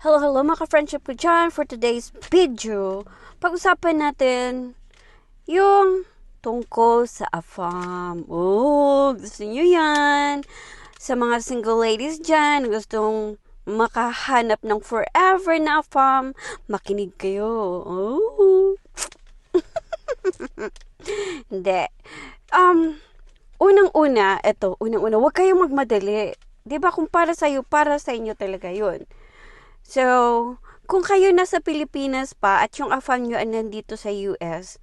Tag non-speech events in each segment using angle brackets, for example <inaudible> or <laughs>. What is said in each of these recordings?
Hello, hello mga ka-friendship ko dyan. For today's video, pag-usapan natin yung tungkol sa AFAM. Oh, gusto nyo yan. Sa mga single ladies dyan, gustong makahanap ng forever na AFAM, makinig kayo. Oh. <laughs> Hindi. Um, unang-una, eto, unang-una, huwag kayong magmadali. 'Di ba kung para sa iyo, para sa inyo talaga 'yun. So, kung kayo nasa Pilipinas pa at yung afam nyo ay nandito sa US,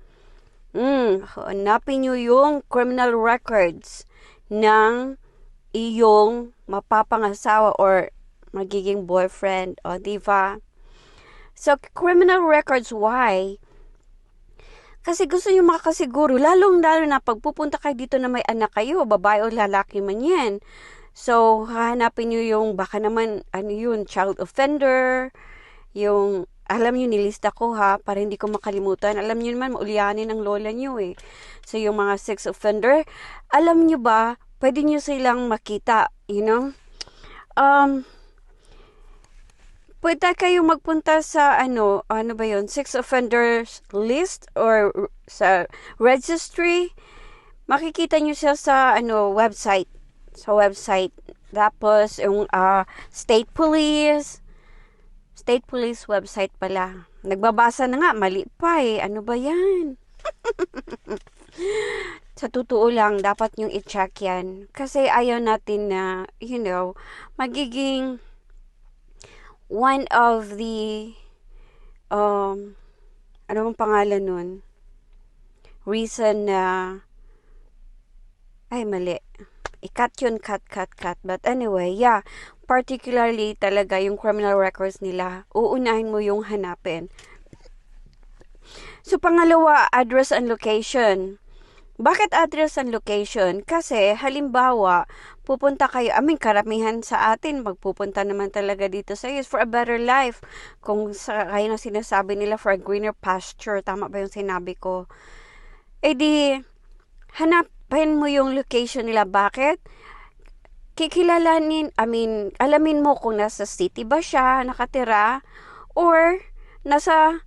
mm, hanapin nyo yung criminal records ng iyong mapapangasawa or magiging boyfriend, o diba? So, criminal records, why? Kasi gusto nyo makakasiguro, lalong-lalo na pagpupunta kayo dito na may anak kayo, babae o lalaki man yan. So, hahanapin nyo yung baka naman, ano yun, child offender, yung, alam nyo, nilista ko ha, para hindi ko makalimutan. Alam nyo naman, maulianin ng lola nyo eh. So, yung mga sex offender, alam nyo ba, pwede nyo silang makita, you know? Um, pwede kayo magpunta sa ano, ano ba yon sex offenders list or sa registry. Makikita nyo siya sa ano, website sa website. Tapos, yung uh, state police, state police website pala. Nagbabasa na nga, mali pa eh. Ano ba yan? <laughs> sa totoo lang, dapat yung i-check yan. Kasi ayaw natin na, you know, magiging one of the, um, ano bang pangalan nun? Reason na, ay mali i-cut yun, cut, cut, cut. But anyway, yeah, particularly talaga yung criminal records nila, uunahin mo yung hanapin. So, pangalawa, address and location. Bakit address and location? Kasi, halimbawa, pupunta kayo, I mean, karamihan sa atin, magpupunta naman talaga dito sa is for a better life. Kung sa, kayo na sinasabi nila for a greener pasture, tama ba yung sinabi ko? Eh di, hanap, hanapin mo yung location nila. Bakit? Kikilalanin, I mean, alamin mo kung nasa city ba siya nakatira or nasa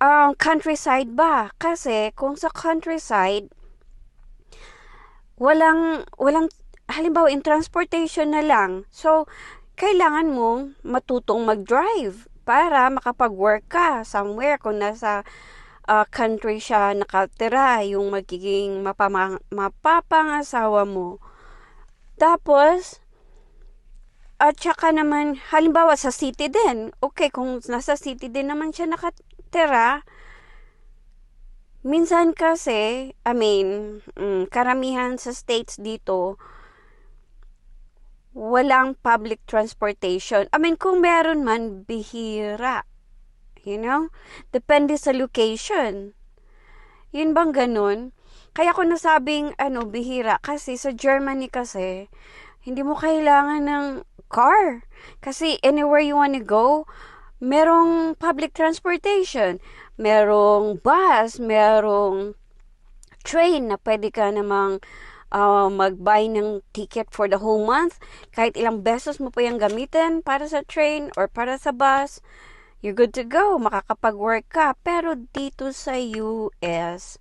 um, countryside ba? Kasi kung sa countryside, walang, walang, halimbawa in transportation na lang. So, kailangan mo matutong mag-drive para makapag-work ka somewhere kung nasa uh, country siya nakatira, yung magiging mapamang, mapapangasawa mo. Tapos, at saka naman, halimbawa sa city din, okay, kung nasa city din naman siya nakatira, minsan kasi, I mean, mm, karamihan sa states dito, walang public transportation. I mean, kung meron man, bihira. You know? Depende sa location. Yun bang ganun? Kaya ko nasabing, ano, bihira. Kasi sa Germany kasi, hindi mo kailangan ng car. Kasi anywhere you wanna go, merong public transportation. Merong bus, merong train na pwede ka namang uh, mag-buy ng ticket for the whole month. Kahit ilang besos mo pa yung gamitin para sa train or para sa bus you're good to go, makakapag-work ka. Pero dito sa US,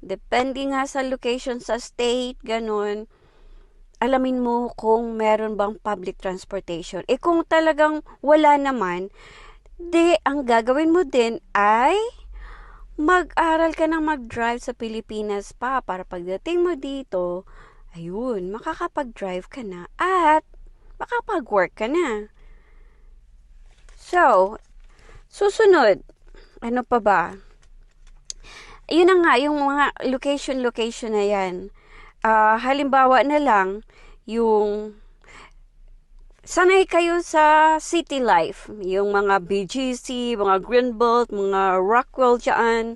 depende nga sa location sa state, ganun, alamin mo kung meron bang public transportation. Eh kung talagang wala naman, di ang gagawin mo din ay mag-aral ka ng mag-drive sa Pilipinas pa para pagdating mo dito, ayun, makakapag-drive ka na at makapag-work ka na. So, Susunod, ano pa ba? Yun na nga, yung mga location-location na yan. Uh, halimbawa na lang, yung sanay kayo sa city life. Yung mga BGC, mga Greenbelt, mga Rockwell dyan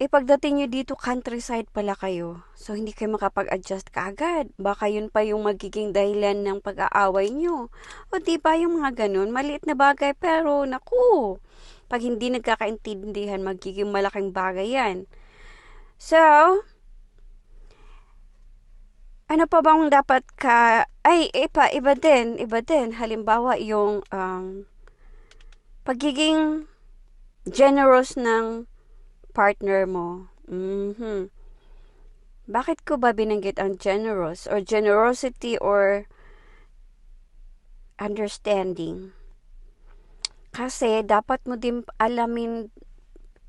eh pagdating nyo dito, countryside pala kayo. So, hindi kayo makapag-adjust kaagad. Baka yun pa yung magiging dahilan ng pag-aaway nyo. O di ba yung mga ganun, maliit na bagay, pero naku, pag hindi nagkakaintindihan, magiging malaking bagay yan. So, ano pa bang dapat ka, ay, iba, iba din, iba din. Halimbawa, yung um, pagiging generous ng partner mo. Mhm. Bakit ko ba binanggit ang generous or generosity or understanding? Kasi dapat mo din alamin,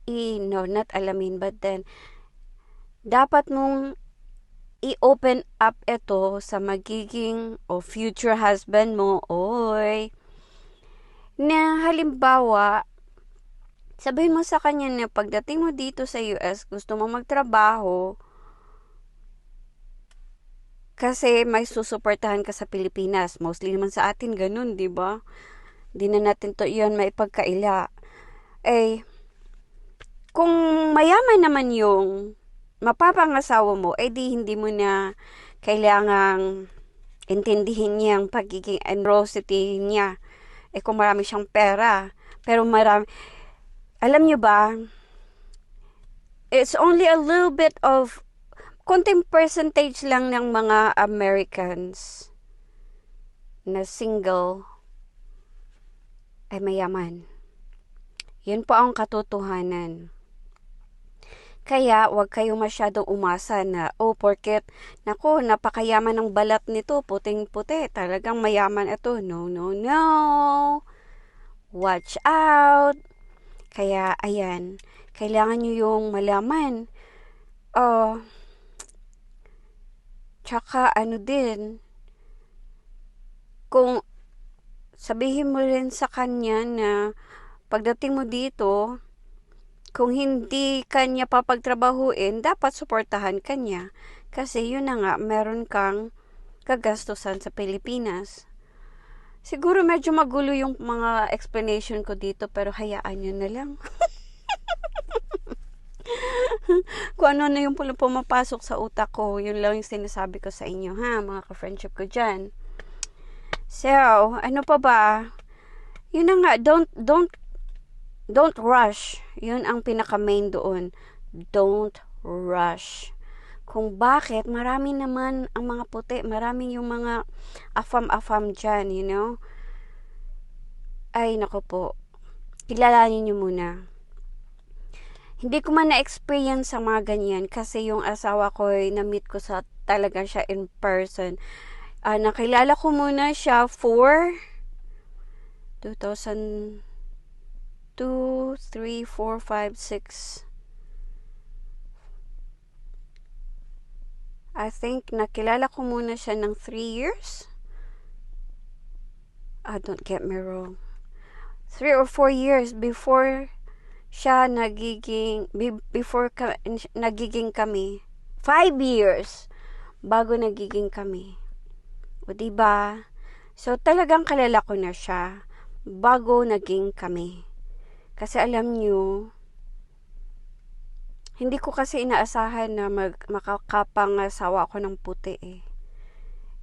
i, no, not alamin, but then, dapat mong i-open up ito sa magiging o future husband mo, oy, na halimbawa, sabihin mo sa kanya na pagdating mo dito sa US, gusto mo magtrabaho, kasi may susuportahan ka sa Pilipinas. Mostly naman sa atin ganun, di ba? Di na natin to yun may pagkaila. Eh, kung mayaman naman yung mapapangasawa mo, eh di hindi mo na kailangang intindihin niya ang pagiging generosity niya. Eh kung marami siyang pera, pero marami, alam niyo ba, it's only a little bit of konting percentage lang ng mga Americans na single ay mayaman. Yun po ang katotohanan. Kaya wag kayo masyadong umasa na, oh, porket, nako, napakayaman ng balat nito, puting-puti, talagang mayaman ito. No, no, no. Watch out. Kaya, ayan, kailangan nyo yung malaman. Uh, Tsaka ano din, kung sabihin mo rin sa kanya na pagdating mo dito, kung hindi kanya papagtrabahuin, dapat suportahan kanya. Kasi yun na nga, meron kang kagastusan sa Pilipinas. Siguro medyo magulo yung mga explanation ko dito, pero hayaan nyo na lang. <laughs> kung ano na yung pumapasok sa utak ko, yun lang yung sinasabi ko sa inyo, ha, mga ka-friendship ko dyan. So, ano pa ba? Yun na nga, don't, don't, don't rush. Yun ang pinaka-main doon. Don't rush. Kung bakit, marami naman ang mga puti, marami yung mga afam-afam dyan, you know? Ay, nako po. Kilalanin nyo muna hindi ko man na-experience sa mga ganyan kasi yung asawa ko ay na-meet ko sa talaga siya in person. Uh, nakilala ko muna siya for 2002, 3, 4, 5, 6. I think nakilala ko muna siya ng 3 years. Ah, don't get me wrong. 3 or 4 years before siya nagiging, before ka, nagiging kami, five years bago nagiging kami. O di ba? So talagang kalala ko na siya bago naging kami. Kasi alam niyo, hindi ko kasi inaasahan na mag, makakapangasawa ako ng puti eh.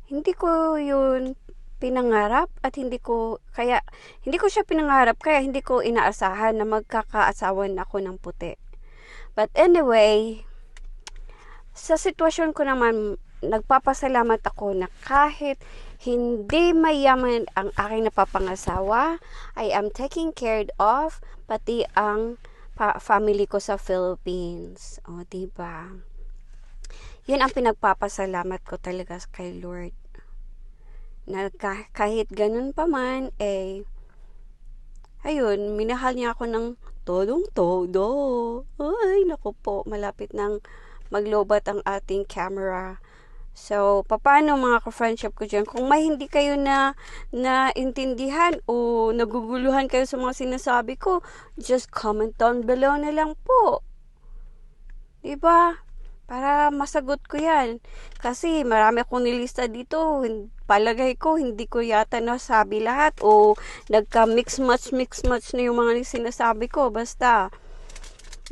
Hindi ko yun pinangarap at hindi ko kaya hindi ko siya pinangarap kaya hindi ko inaasahan na magkakaasawan ako ng puti. But anyway, sa sitwasyon ko naman nagpapasalamat ako na kahit hindi mayaman ang aking napapangasawa, I am taking care of pati ang pa- family ko sa Philippines. O, diba? Yun ang pinagpapasalamat ko talaga kay Lord na kahit ganun pa man, eh, ayun, minahal niya ako ng todong-todo. Ay, naku po, malapit nang maglobat ang ating camera. So, paano mga ka-friendship ko dyan? Kung may hindi kayo na naintindihan o naguguluhan kayo sa mga sinasabi ko, just comment down below na lang po. Diba? Para masagot ko yan. Kasi marami akong nilista dito. Palagay ko, hindi ko yata nasabi lahat. O nagka-mix match, mix match na yung mga sinasabi ko. Basta,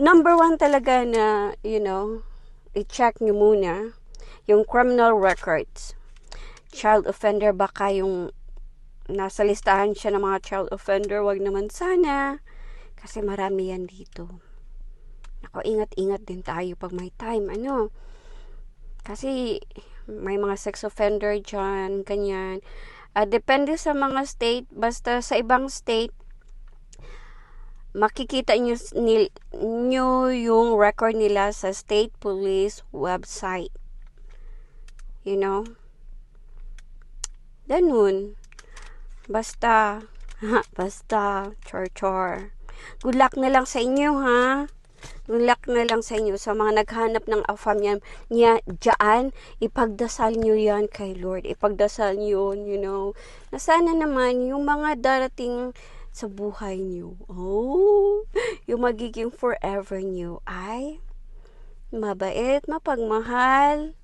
number one talaga na, you know, i-check nyo muna yung criminal records. Child offender, baka yung nasa listahan siya ng mga child offender, wag naman sana. Kasi marami yan dito. Ako, ingat-ingat din tayo pag may time. Ano? Kasi, may mga sex offender dyan, ganyan. Ah, depende sa mga state, basta sa ibang state, makikita nyo, nil, nyo yung record nila sa state police website. You know? Ganun. Basta, <laughs> basta, chor chor. Good luck na lang sa inyo, ha? Good luck na lang sa inyo. Sa mga naghanap ng afam niya, niya dyan, ipagdasal nyo yan kay Lord. Ipagdasal nyo, you know. Na sana naman, yung mga darating sa buhay nyo, oh, yung magiging forever nyo ay mabait, mapagmahal,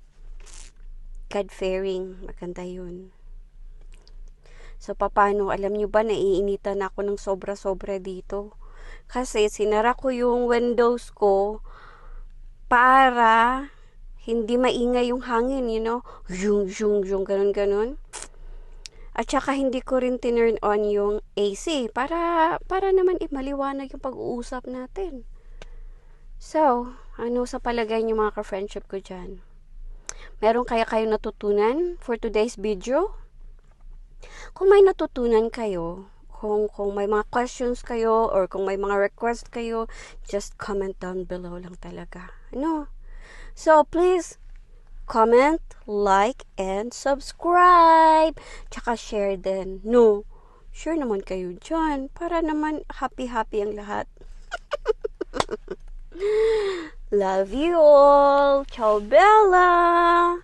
God-fearing. Maganda yun. So, paano? Alam nyo ba, naiinitan ako ng sobra-sobra dito. Kasi, sinara ko yung windows ko para hindi maingay yung hangin, you know? Yung, yung, yung, ganun, ganun. At saka, hindi ko rin tinurn on yung AC para, para naman imaliwanag yung pag-uusap natin. So, ano sa palagay niyo mga ka-friendship ko dyan? Meron kaya kayong natutunan for today's video? Kung may natutunan kayo, kung, kung may mga questions kayo or kung may mga request kayo, just comment down below lang talaga. Ano? So, please, comment, like, and subscribe. Tsaka share din. No, share naman kayo dyan para naman happy-happy ang lahat. <laughs> Love you all. Ciao, Bella.